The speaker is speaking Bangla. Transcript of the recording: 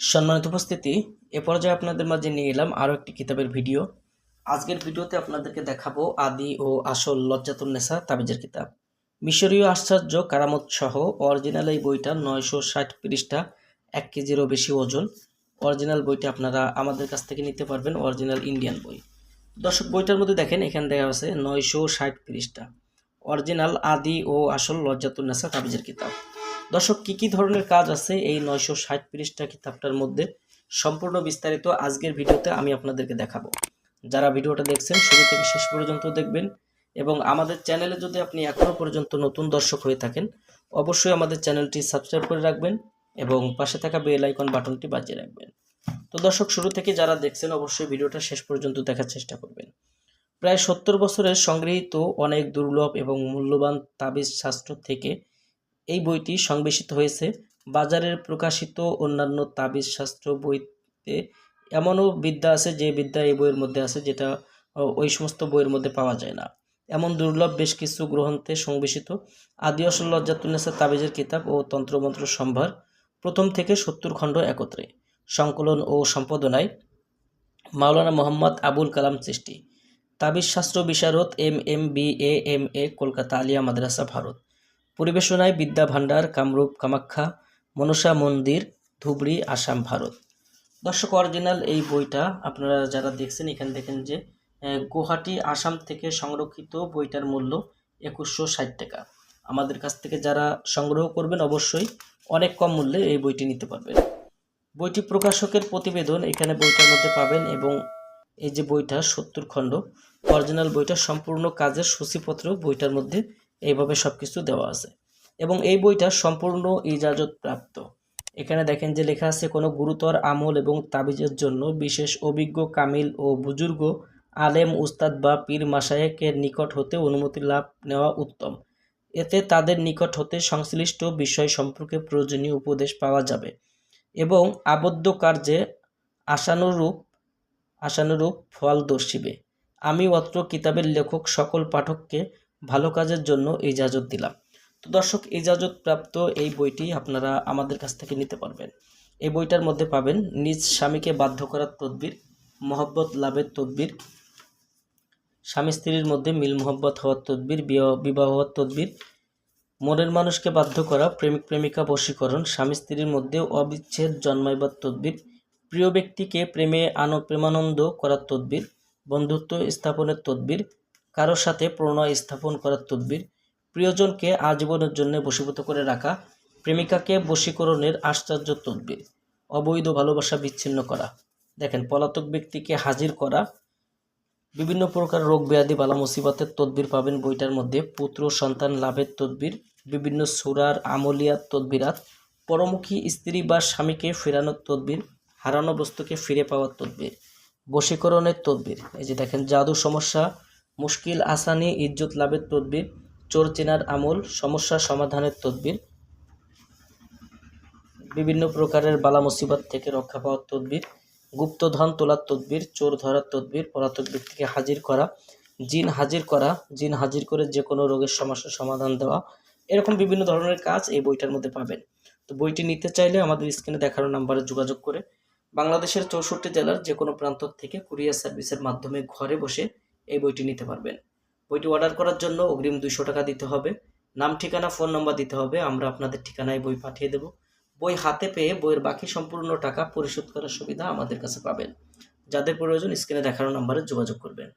সম্মানিত উপস্থিতি, এ পর্যায়ে আপনাদের মাঝে নিয়ে এলাম আরও একটি কিতাবের ভিডিও। আজকের ভিডিওতে আপনাদেরকে দেখাবো আদি ও আসল লজ্জাতুন্নেসা তাবিজের কিতাব। মিশরীয় আশ্চর্য কারামত সহ অরিজিনাল এই বইটা নয়শো ষাট পৃষ্ঠা, এক কেজিরও বেশি ওজন। অরিজিনাল বইটা আপনারা আমাদের কাছ থেকে নিতে পারবেন, অরিজিনাল ইন্ডিয়ান বই। দর্শক, বইটার মধ্যে দেখেন, এখানে দেখা আছে নয়শো ষাট পৃষ্ঠা। অরিজিনাল আদি ও আসল লজ্জাতুন্নেসা তাবিজের কিতাব। দর্শক, কি কি ধরনের কাজ আছে এই নয়শো ষাট পৃষ্ঠা কিতাবটার মধ্যে? সম্পূর্ণ বিস্তারিত আজকের ভিডিওতে আমি আপনাদেরকে দেখাবো। যারা ভিডিওটা দেখছেন, শুরু থেকে শেষ পর্যন্ত দেখবেন এবং আমাদের চ্যানেলে যদি আপনি এখনও পর্যন্ত নতুন দর্শক হয়ে থাকেন, অবশ্যই আমাদের চ্যানেলটি সাবস্ক্রাইব করে রাখবেন এবং পাশে থাকা বেল আইকন বাটনটি বাজিয়ে রাখবেন। তো দর্শক, শুরু থেকে যারা দেখছেন, অবশ্যই ভিডিওটা শেষ পর্যন্ত দেখার চেষ্টা করবেন। প্রায় সত্তর বছরের সংগৃহীত অনেক দুর্লভ এবং মূল্যবান তাবিজ শাস্ত্র থেকে এই বইটি সংবেশিত হয়েছে। বাজারের প্রকাশিত অন্যান্য তাবিজ শাস্ত্র বইতে এমনও বিদ্যা আছে যে বিদ্যা এই বইয়ের মধ্যে আছে যেটা ওই সমস্ত বইয়ের মধ্যে পাওয়া যায় না। এমন দুর্লভ বেশ কিছু গ্রন্থে সংবেশিত আদি আসল লজ্জাতুন্নেসা তাবিজের কিতাব ও তন্ত্রমন্ত্র সম্ভার প্রথম থেকে সত্তর খণ্ড একত্রে। সংকলন ও সম্পাদনায় মাওলানা মোহাম্মদ আবুল কালাম সৃষ্টি। তাবিজ শাস্ত্র বিশারদ M M B A M A, Kolkata Aliah Madrasa, Bharat. পরিবেশনায় বিদ্যা ভাণ্ডার, কামরূপ, কামাখ্যা, মনসা মন্দির, ধুবড়ি, আসাম, ভারত। দর্শক, অরিজিনাল এই বইটা আপনারা যারা দেখছেন, এখানে দেখেন যে গুয়াহাটি, আসাম থেকে সংরক্ষিত বইটার মূল্য একুশশো ষাট টাকা। আমাদের কাছ থেকে যারা সংগ্রহ করবেন, অবশ্যই অনেক কম মূল্যে এই বইটি নিতে পারবেন। বইটি প্রকাশকের প্রতিবেদন, এখানে বইটার মধ্যে পাবেন এবং এই যে বইটা, সত্তর খণ্ড, অরিজিনাল বইটা সম্পূর্ণ কাজের সূচিপত্র বইটার মধ্যে এইভাবে সব কিছু দেওয়া আছে। এবং এই বইটা সম্পূর্ণ ইজাজত প্রাপ্ত এখানে দেখেন যে লেখা আছে, কোনো গুরুতর আমল এবং তাবিজের জন্য বিশেষ অভিজ্ঞ কামিল ও বুজুর্গ, আলেম, উস্তাদ বা পীর মাসায়েকের নিকট হতে অনুমতি লাভ নেওয়া উত্তম। এতে তাদের নিকট হতে সংশ্লিষ্ট বিষয় সম্পর্কে প্রয়োজনীয় উপদেশ পাওয়া যাবে। এবং আবদ্ধ কার্যে আশানুরূপ আশানুরূপ ফল দর্শিবে। আমি অত্র কিতাবের লেখক সকল পাঠককে ভালো কাজের জন্য ইজাজত দিলাম। তো দর্শক ইজাজত প্রাপ্ত এই বইটি আপনারা আমাদের কাছ থেকে নিতে পারবেন। এই বইটার মধ্যে পাবেন নিজ স্বামীকে বাধ্য করার তদবির, মহব্বত লাভের তদবির, স্বামী স্ত্রীর মধ্যে মিল মহব্বত হওয়ার তদবির, বিবাহ- বিবাহ হওয়ার তদবির, মনের মানুষকে বাধ্য করা, প্রেমিক প্রেমিকা বশীকরণ, স্বামী স্ত্রীর মধ্যে অবিচ্ছেদ জন্মাইবার তদবির, প্রিয় ব্যক্তিকে প্রেমে আন প্রেমানন্দ করার তদবির, বন্ধুত্ব স্থাপনের তদবির কারোর সাথে প্রণয় স্থাপন করার তদবির, প্রিয়জনকে আজীবনের জন্য বশীভূত করে রাখা, প্রেমিকাকে বশীকরণের আশ্চর্য তদবির, অবৈধ ভালোবাসা বিচ্ছিন্ন করা। দেখেন, পলাতক ব্যক্তিকে হাজির করা, বিভিন্ন প্রকার রোগ ব্যাধি বালা মুসিবতের তদবির পাবেন বইটার মধ্যে, পুত্র, সন্তান, লাভের তদবির, বিভিন্ন সুরার আমলিয়াত তদবিরাত, পরমুখী স্ত্রী বা স্বামীকে ফেরানোর তদবির, হারানো বস্তুকে ফিরে পাওয়ার তদবির, বশীকরণের তদবির। এই যে দেখেন, জাদু সমস্যা মুশকিল, আসানি, ইজ্জত লাভের তদবির, চোর চেনার আমল, সমস্যা সমাধানের তদবির, বিভিন্ন প্রকারের বালা মুসিবত থেকে রক্ষা পাওয়ার তদবির, গুপ্তধন তোলার তদবির, চোর ধরার তদবির, পলাতক ব্যক্তিকে হাজির করা, জিন হাজির করা, জিন হাজির করে যে কোনো রোগের সমস্যার সমাধান দেওয়া, এরকম বিভিন্ন ধরনের কাজ এই বইটার মধ্যে পাবেন। তো বইটি নিতে চাইলে আমাদের স্ক্রিনে দেখানো নাম্বারে যোগাযোগ করে, বাংলাদেশের চৌষট্টি জেলার যে কোনো প্রান্ত থেকে কুরিয়ার সার্ভিসের মাধ্যমে ঘরে বসে এই বইটি নিতে পারবেন। বইটি অর্ডার করার জন্য অগ্রিম দুইশো টাকা দিতে হবে। নাম, ঠিকানা ফোন নম্বর দিতে হবে। আমরা আপনাদের ঠিকানায় বই পাঠিয়ে দেব। বই হাতে পেয়ে বইয়ের বাকি সম্পূর্ণ টাকা পরিশোধ করার সুবিধা আমাদের কাছে পাবেন। যাদের প্রয়োজন স্ক্রিনে দেখানো নম্বরে যোগাযোগ করবেন।